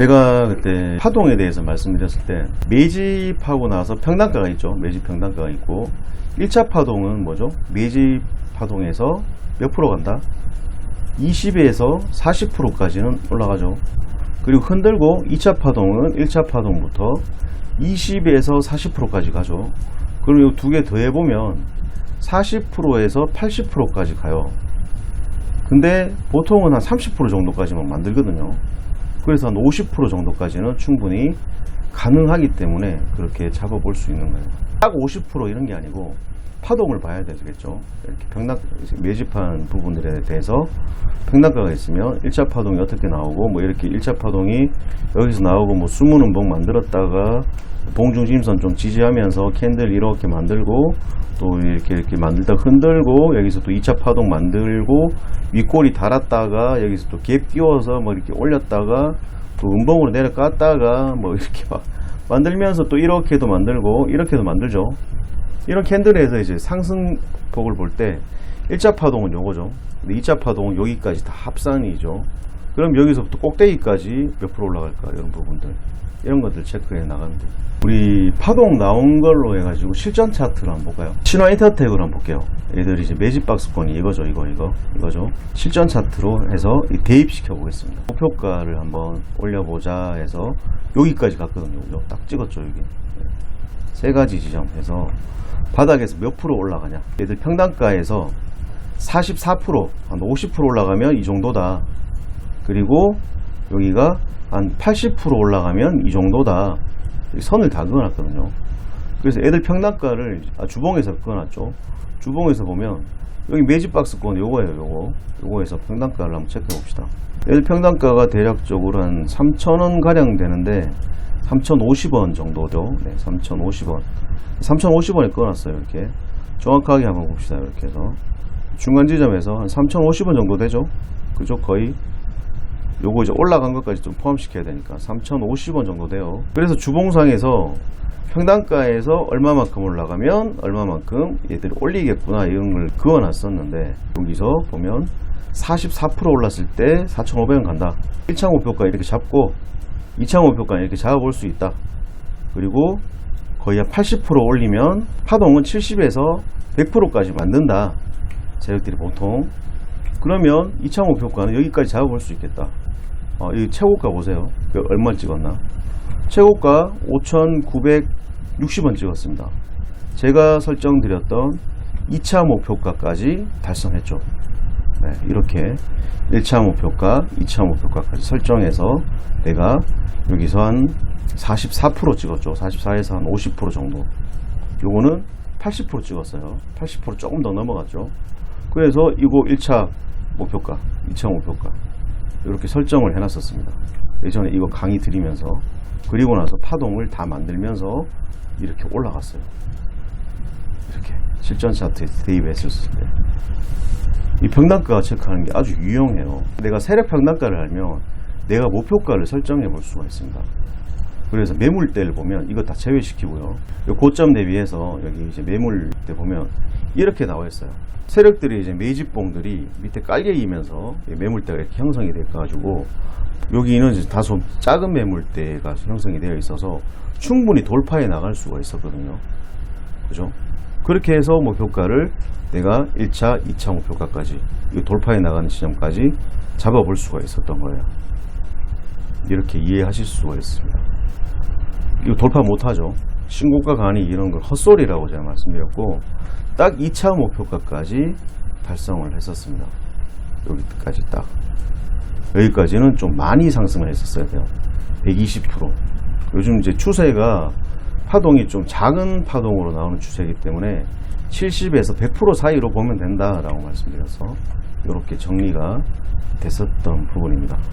제가 그때 파동에 대해서 말씀드렸을 때 매집하고 나서 평단가가 있죠. 매집 평단가가 있고 1차 파동은 뭐죠? 매집 파동에서 몇 프로 간다? 20에서 40%까지는 올라가죠. 그리고 흔들고 2차 파동은 1차 파동부터 20에서 40%까지 가죠. 그리고 두개 더해보면 40%에서 80%까지 가요. 근데 보통은 한 30% 정도까지만 만들거든요. 그래서 한 50% 정도까지는 충분히 가능하기 때문에 그렇게 잡아볼 수 있는 거예요. 딱 50% 이런 게 아니고 파동을 봐야 되겠죠. 이렇게 평당 매집한 부분들에 대해서 평단가가 있으면 1차 파동이 어떻게 나오고 뭐 이렇게 1차 파동이 여기서 나오고 뭐 숨은 음봉 만들었다가 봉중심선 좀 지지하면서 캔들 이렇게 만들고 또 이렇게 이렇게 만들다 흔들고 여기서 또 2차 파동 만들고 윗골이 달았다가 여기서 또갭 띄워서 뭐 이렇게 올렸다가 또 음봉으로 내려갔다가 뭐 이렇게 막 만들면서 또 이렇게도 만들고 이렇게도 만들죠. 이런 캔들에서 이제 상승폭을 볼 때 1차 파동은 요거죠. 근데 2차 파동은 여기까지 다 합산이죠. 그럼 여기서부터 꼭대기까지 몇 프로 올라갈까 이런 부분들 이런 것들 체크해 돼요. 우리 파동 나온 걸로 해가지고 실전 차트를 한번 볼까요? 신화 인터텍으로 한번 볼게요. 얘들이 이제 매집 박스권이 이거죠, 이거, 이거, 이거죠. 실전 차트로 해서 이 대입시켜 보겠습니다. 목표가를 한번 올려보자 해서 여기까지 갔거든요. 요딱 찍었죠, 여기. 세 가지 지점에서 바닥에서 몇 프로 올라가냐. 얘들 평단가에서 44%, 한 50% 올라가면 이 정도다. 그리고 여기가 한 80% 올라가면 이 정도다. 이 선을 다 그어놨거든요. 그래서 애들 평단가를 아, 주봉에서 그어놨죠. 주봉에서 보면 여기 매집 박스권 요거예요, 요거. 요거에서 평단가를 한번 체크해 봅시다. 애들 평단가가 대략적으로 한 3,000원 가량 되는데 3,050원 정도죠. 네, 3,050원. 3,050원에 끊었어요. 이렇게. 정확하게 한번 봅시다. 이렇게 해서. 중간 지점에서 한 3,050원 정도 되죠. 그죠? 거의. 요거 이제 올라간 것까지 좀 포함시켜야 되니까 3,050원 정도 돼요. 그래서 주봉상에서 평단가에서 얼마만큼 올라가면 얼마만큼 얘들이 올리겠구나 이런 걸 그어놨었는데 여기서 보면 44% 올랐을 때 4,500원 간다. 1차 목표가 이렇게 잡고 2차 목표가 이렇게 잡아볼 수 있다. 그리고 거의 한 80% 올리면 파동은 70에서 100%까지 만든다. 세력들이 보통. 그러면 2차 목표가는 여기까지 잡아볼 수 있겠다. 어, 이 최고가 보세요. 그 얼마 찍었나? 최고가 5,960원 찍었습니다. 제가 설정드렸던 2차 목표가까지 달성했죠. 네, 이렇게 1차 목표가, 2차 목표가까지 설정해서 내가 여기서 한 44% 찍었죠. 44에서 한 50% 정도. 요거는 80% 찍었어요. 80% 조금 더 넘어갔죠. 그래서 이거 1차 목표가, 2차 목표가 이렇게 설정을 해놨었습니다. 예전에 이거 강의 드리면서 그리고 나서 파동을 다 만들면서 이렇게 올라갔어요. 이렇게 실전 차트에 대입했었을 때. 이 평단가 체크하는 게 아주 유용해요. 내가 세력 평단가를 알면 내가 목표가를 설정해 볼 수가 있습니다. 그래서 매물대를 보면 이거 다 제외시키고요. 요 고점 대비해서 여기 이제 매물대 보면 이렇게 나와 있어요. 세력들이 이제 매집봉들이 밑에 깔려이면서 이 매물대가 이렇게 형성이 돼가지고 여기는 이제 다소 작은 매물대가 형성이 되어 있어서 충분히 돌파해 나갈 수가 있었거든요. 그죠? 그렇게 해서 목표가를 내가 1차, 2차 목표가까지 이 돌파해 나가는 지점까지 잡아볼 수가 있었던 거예요. 이렇게 이해하실 수가 있습니다. 이거 돌파 못하죠. 신고가 간이 이런 걸 헛소리라고 제가 말씀드렸고 딱 2차 목표가까지 달성을 했었습니다. 여기까지 딱 여기까지는 좀 많이 상승을 했었어야 돼요. 120% 요즘 이제 추세가 파동이 좀 작은 파동으로 나오는 추세이기 때문에 70에서 100% 사이로 보면 된다라고 말씀드려서 이렇게 정리가 됐었던 부분입니다.